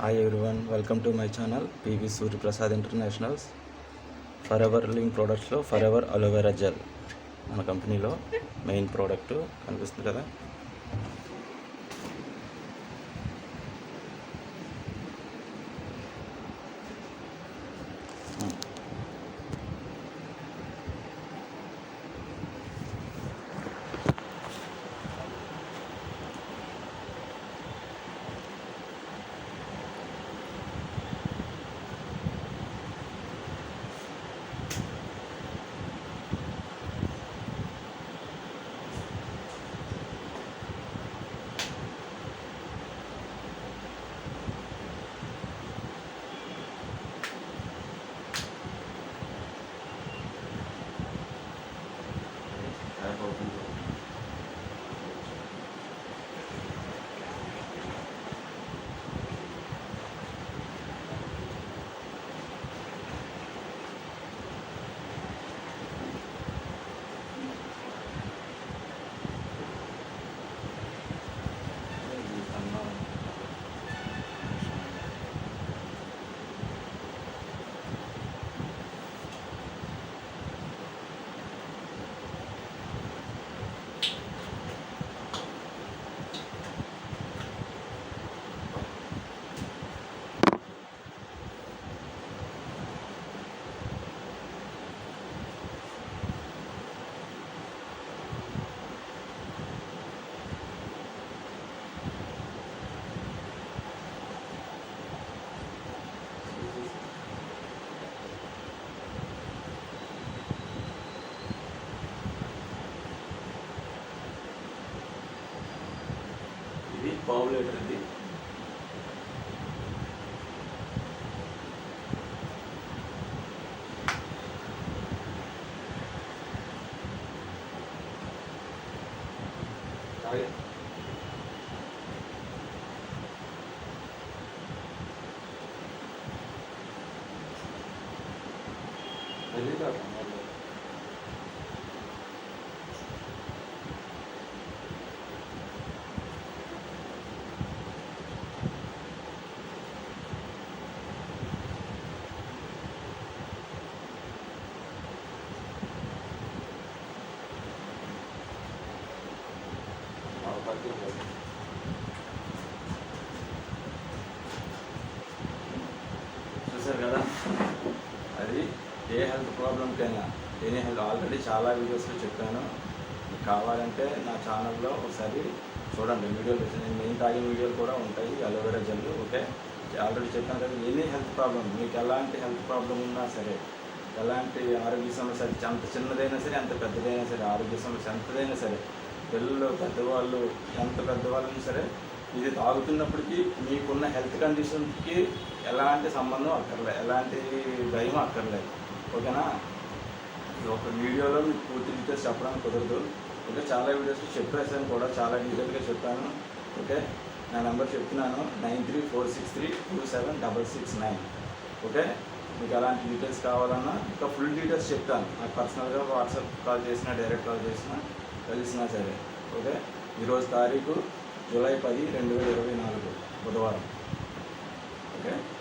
Hi everyone welcome to my channel PV Suryaprasad internationals forever living ప్రోడక్ట్స్లో for ever aloe vera gel మన కంపెనీలో main product కనిపిస్తుంది కదా. ఇది పావు లీటర్ ఇది చూసారు కదా అది ఏ హెల్త్ ప్రాబ్లంకైనా ఎనీ హెల్త్ ఆల్రెడీ చాలా వీడియోస్లో చెప్పాను. కావాలంటే నా ఛానల్లో ఒకసారి చూడండి. వీడియోలు నేను నేను తాగిన వీడియోలు కూడా ఉంటాయి. అలోవెరా జెల్ ఓకే ఆల్రెడీ చెప్పాను కదా ఎనీ హెల్త్ ప్రాబ్లం మీకు ఎలాంటి హెల్త్ ప్రాబ్లం ఉన్నా సరే ఎలాంటి ఆరోగ్య సమస్య ఎంత చిన్నదైనా సరే ఎంత పెద్దదైనా సరే ఆరోగ్య సమస్య ఎంతదైనా సరే పిల్లలు పెద్దవాళ్ళు ఎంత పెద్దవాళ్ళైనా సరే ఇది తాగుతున్నప్పటికీ మీకున్న హెల్త్ కండిషన్కి ఎలాంటి సంబంధం అక్కర్లేదు ఎలాంటి భయం అక్కర్లేదు ఓకేనా? ఒక వీడియోలో మీకు పూర్తి డీటెయిల్స్ చెప్పడానికి కుదరదు. ఓకే చాలా వీడియోస్ చెప్పేసాను కూడా చాలా డీటెయిల్గా చెప్పాను. ఓకే నా నెంబర్ చెప్తున్నాను nine three four six three two seven double six nine. Okay మీకు ఎలాంటి డీటెయిల్స్ కావాలన్నా ఇంకా ఫుల్ డీటెయిల్స్ చెప్తాను. నాకు పర్సనల్గా వాట్సాప్ కాల్ చేసినా డైరెక్ట్ కాల్ చేసినా కలిసినా సరే. ఓకే ఈరోజు తారీఖు జూలై పది రెండు వేల ఇరవై నాలుగు బుధవారం ఓకే థ్యాంక్ యూ